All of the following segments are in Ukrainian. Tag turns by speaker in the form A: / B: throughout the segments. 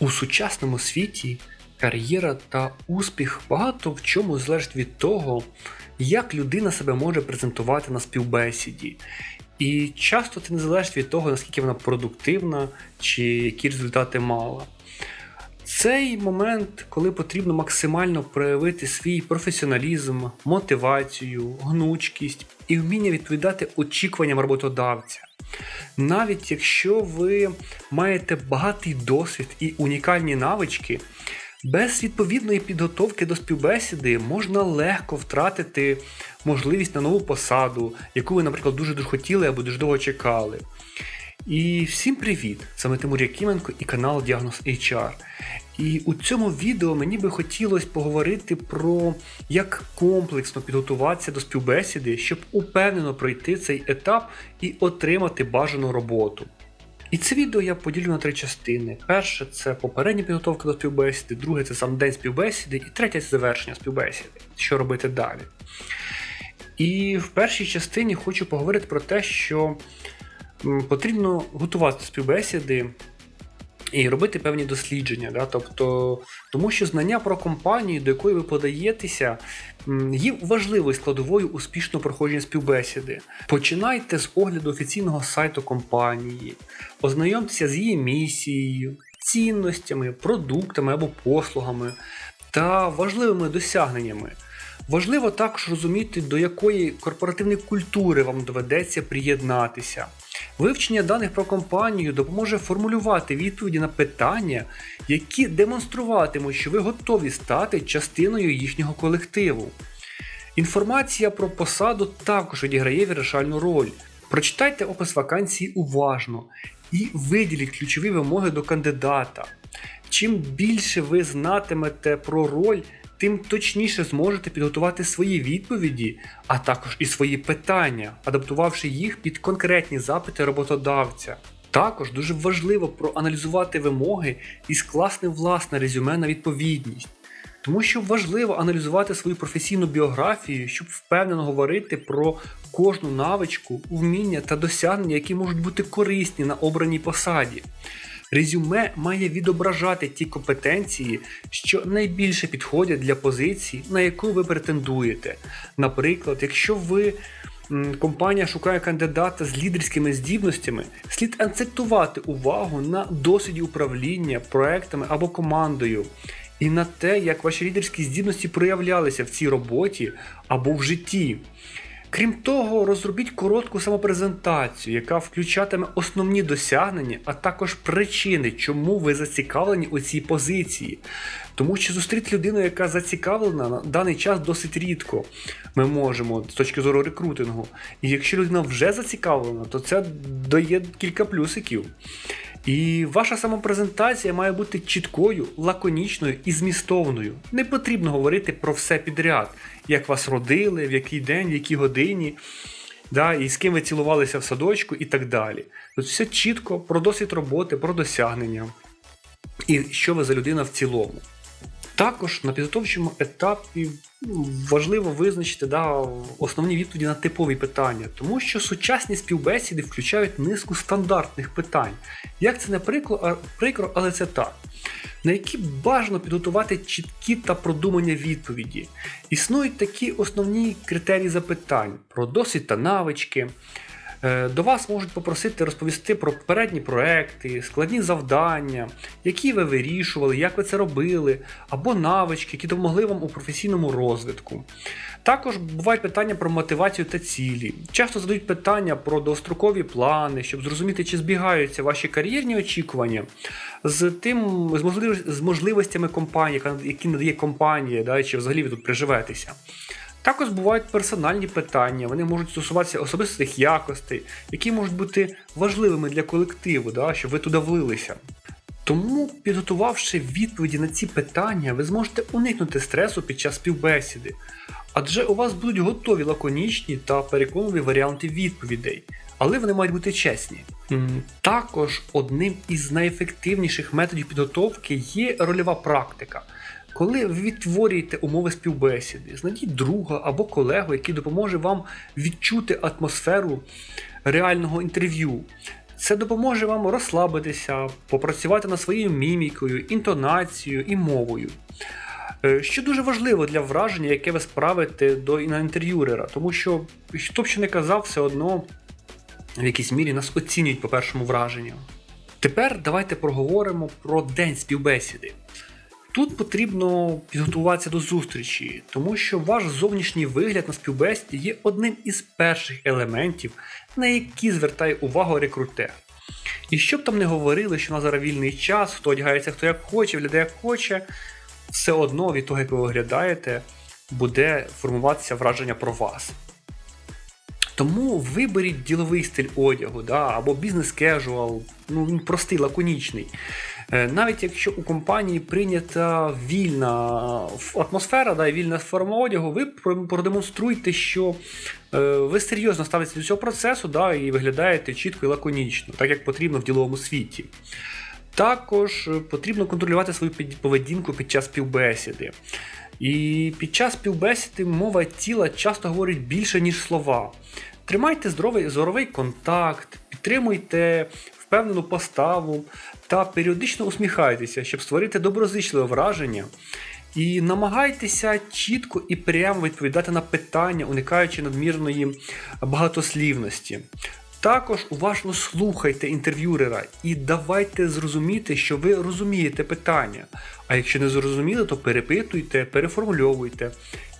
A: У сучасному світі кар'єра та успіх багато в чому залежить від того, як людина себе може презентувати на співбесіді. І часто це не залежить від того, наскільки вона продуктивна чи які результати мала. Цей момент, коли потрібно максимально проявити свій професіоналізм, мотивацію, гнучкість і вміння відповідати очікуванням роботодавця. Навіть якщо ви маєте багатий досвід і унікальні навички, без відповідної підготовки до співбесіди можна легко втратити можливість на нову посаду, яку ви, наприклад, дуже дуже хотіли або дуже довго чекали. І всім привіт! Це Тимур Якименко і канал Діагноз HR. І у цьому відео мені би хотілося поговорити про як комплексно підготуватися до співбесіди, щоб упевнено пройти цей етап і отримати бажану роботу. І це відео я поділю на три частини. Перше це попередня підготовка до співбесіди, друге це сам день співбесіди, і третє це завершення співбесіди. Що робити далі. І в першій частині хочу поговорити про те, що потрібно готувати співбесіди і робити певні дослідження. Да? Тобто, тому що знання про компанію, до якої ви подаєтеся, є важливою складовою успішного проходження співбесіди. Починайте з огляду офіційного сайту компанії, ознайомтеся з її місією, цінностями, продуктами або послугами та важливими досягненнями. Важливо також розуміти, до якої корпоративної культури вам доведеться приєднатися. Вивчення даних про компанію допоможе формулювати відповіді на питання, які демонструватимуть, що ви готові стати частиною їхнього колективу. Інформація про посаду також відіграє вирішальну роль. Прочитайте опис вакансії уважно і виділіть ключові вимоги до кандидата. Чим більше ви знатимете про роль, тим точніше зможете підготувати свої відповіді, а також і свої питання, адаптувавши їх під конкретні запити роботодавця. Також дуже важливо проаналізувати вимоги і скласти власне резюме на відповідність. Тому що важливо аналізувати свою професійну біографію, щоб впевнено говорити про кожну навичку, вміння та досягнення, які можуть бути корисні на обраній посаді. Резюме має відображати ті компетенції, що найбільше підходять для позиції, на яку ви претендуєте. Наприклад, якщо ви компанія шукає кандидата з лідерськими здібностями, слід акцентувати увагу на досвіді управління проектами або командою. І на те, як ваші лідерські здібності проявлялися в цій роботі або в житті. Крім того, розробіть коротку самопрезентацію, яка включатиме основні досягнення, а також причини, чому ви зацікавлені у цій позиції. Тому що зустріти людину, яка зацікавлена на даний час досить рідко. Ми можемо з точки зору рекрутингу. І якщо людина вже зацікавлена, то це дає кілька плюсиків. І ваша самопрезентація має бути чіткою, лаконічною і змістовною. Не потрібно говорити про все підряд, як вас родили, в який день, в якій годині, да, і з ким ви цілувалися в садочку і так далі. Тут все чітко про досвід роботи, про досягнення і що ви за людина в цілому. Також на підготовчому етапі ну, важливо визначити да, основні відповіді на типові питання, тому що сучасні співбесіди включають низку стандартних питань. Як це не прикро, прикро, але це так. На які бажано підготувати чіткі та продумані відповіді. Існують такі основні критерії запитань про досвід та навички. Е, До вас можуть попросити розповісти про попередні проекти, складні завдання, які ви вирішували, як ви це робили, або навички, які допомогли вам у професійному розвитку. Також бувають питання про мотивацію та цілі. Часто задають питання про довгострокові плани, щоб зрозуміти, чи збігаються ваші кар'єрні очікування з тим, з, можлив... з можливостями компанії, які надає компанія, да, чи взагалі ви тут приживетеся. Також бувають персональні питання, вони можуть стосуватися особистих якостей, які можуть бути важливими для колективу, да, щоб ви туди влилися. Тому, підготувавши відповіді на ці питання, ви зможете уникнути стресу під час співбесіди, адже у вас будуть готові лаконічні та переконливі варіанти відповідей, але вони мають бути чесні. Також одним із найефективніших методів підготовки є рольова практика. Коли ви відтворюєте умови співбесіди, знайдіть друга або колегу, який допоможе вам відчути атмосферу реального інтерв'ю. Це допоможе вам розслабитися, попрацювати над своєю мімікою, інтонацією і мовою. Е, Що дуже важливо для враження, яке ви справите до інтерв'юрера, тому що хто б що не казав, все одно в якійсь мірі нас оцінюють по першому враженню. Тепер давайте проговоримо про день співбесіди. Тут потрібно підготуватися до зустрічі, тому що ваш зовнішній вигляд на співбесіді є одним із перших елементів, на які звертає увагу рекрутер. І щоб там не говорили, що на зараз вільний час, хто одягається хто як хоче, виглядає як хоче, все одно від того, як ви виглядаєте, буде формуватися враження про вас. Тому виберіть діловий стиль одягу, да, або бізнес-кежуал, ну він простий, лаконічний. Е, Навіть якщо у компанії прийнята вільна атмосфера, да, і вільна форма одягу, ви продемонструйте, що е, ви серйозно ставитеся до цього процесу да, і виглядаєте чітко і лаконічно, так як потрібно в діловому світі. Також е, потрібно контролювати свою поведінку під час співбесіди. І під час співбесіди мова тіла часто говорить більше, ніж слова. Тримайте здоровий зоровий контакт, підтримуйте впевнену поставу та періодично усміхайтеся, щоб створити доброзичливе враження. І намагайтеся чітко і прямо відповідати на питання, уникаючи надмірної багатослівності. Також уважно слухайте інтерв'юрера і давайте зрозуміти, що ви розумієте питання. А якщо не зрозуміли, то перепитуйте, переформульовуйте.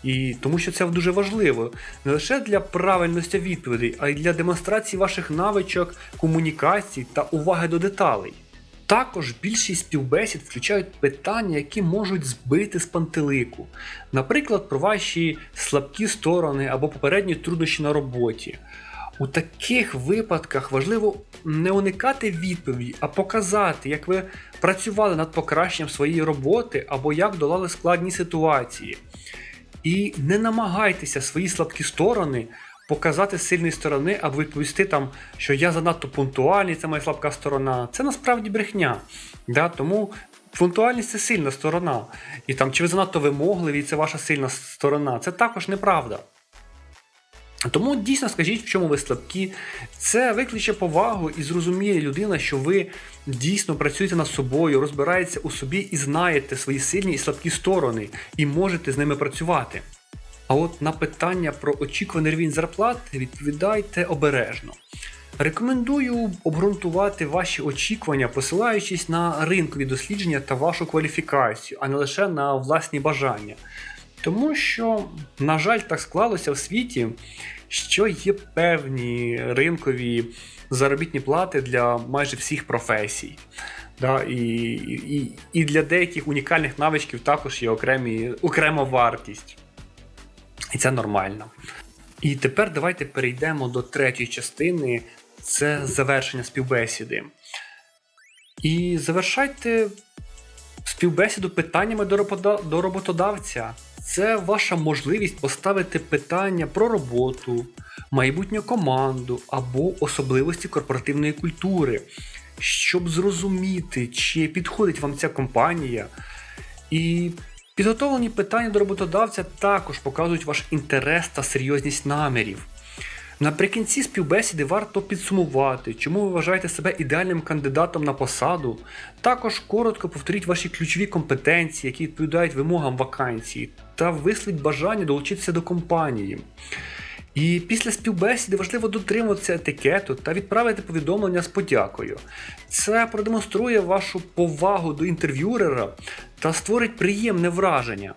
A: І тому що це дуже важливо не лише для правильності відповідей, а й для демонстрації ваших навичок, комунікацій та уваги до деталей. Також більшість співбесід включають питання, які можуть збити з пантелику, наприклад, про ваші слабкі сторони або попередні труднощі на роботі. У таких випадках важливо не уникати відповіді, а показати, як ви працювали над покращенням своєї роботи або як долали складні ситуації. І не намагайтеся свої слабкі сторони показати з сильної сторони, або відповісти там, що я занадто пунктуальний, це моя слабка сторона. Це насправді брехня. Да? Тому пунктуальність це сильна сторона. І там, чи ви занадто вимогливі, це ваша сильна сторона. Це також неправда. Тому дійсно скажіть, в чому ви слабкі. Це викличе повагу і зрозуміє людина, що ви дійсно працюєте над собою, розбираєтеся у собі і знаєте свої сильні і слабкі сторони, і можете з ними працювати. А от на питання про очікуваний рівень зарплати відповідайте обережно. Рекомендую обґрунтувати ваші очікування, посилаючись на ринкові дослідження та вашу кваліфікацію, а не лише на власні бажання. Тому що, на жаль, так склалося в світі, що є певні ринкові заробітні плати для майже всіх професій. Да, і, і, і для деяких унікальних навичків також є окремі, окрема вартість. І це нормально. І тепер давайте перейдемо до третьої частини це завершення співбесіди. І завершайте співбесіду питаннями до роботодавця. Це ваша можливість поставити питання про роботу, майбутню команду або особливості корпоративної культури, щоб зрозуміти, чи підходить вам ця компанія. І підготовлені питання до роботодавця також показують ваш інтерес та серйозність намірів. Наприкінці співбесіди варто підсумувати, чому ви вважаєте себе ідеальним кандидатом на посаду. Також коротко повторіть ваші ключові компетенції, які відповідають вимогам вакансії, та висловіть бажання долучитися до компанії. І після співбесіди важливо дотримуватися етикету та відправити повідомлення з подякою. Це продемонструє вашу повагу до інтерв'юрера та створить приємне враження.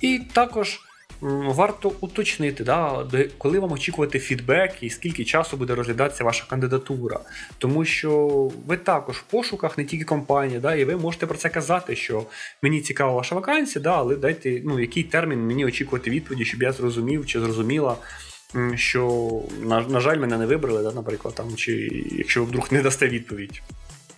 A: І також варто уточнити, да, коли вам очікувати фідбек і скільки часу буде розглядатися ваша кандидатура. Тому що ви також в пошуках, не тільки компанія, да, і ви можете про це казати, що мені цікава ваша вакансія, да, але дайте, ну, який термін мені очікувати відповіді, щоб я зрозумів чи зрозуміла. Що, на, на жаль, мене не вибрали, да, наприклад, там, чи якщо ви вдруг не дасте відповідь.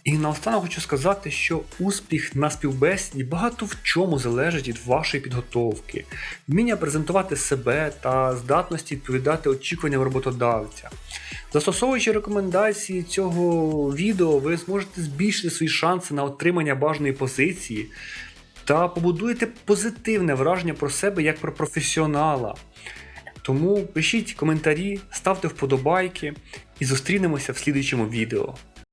A: І наостанок хочу сказати, що успіх на співбесіді багато в чому залежить від вашої підготовки, вміння презентувати себе та здатності відповідати очікуванням роботодавця. Застосовуючи рекомендації цього відео, ви зможете збільшити свої шанси на отримання бажаної позиції та побудуєте позитивне враження про себе як про професіонала. Тому пишіть коментарі, ставте вподобайки і зустрінемося в слідуючому відео.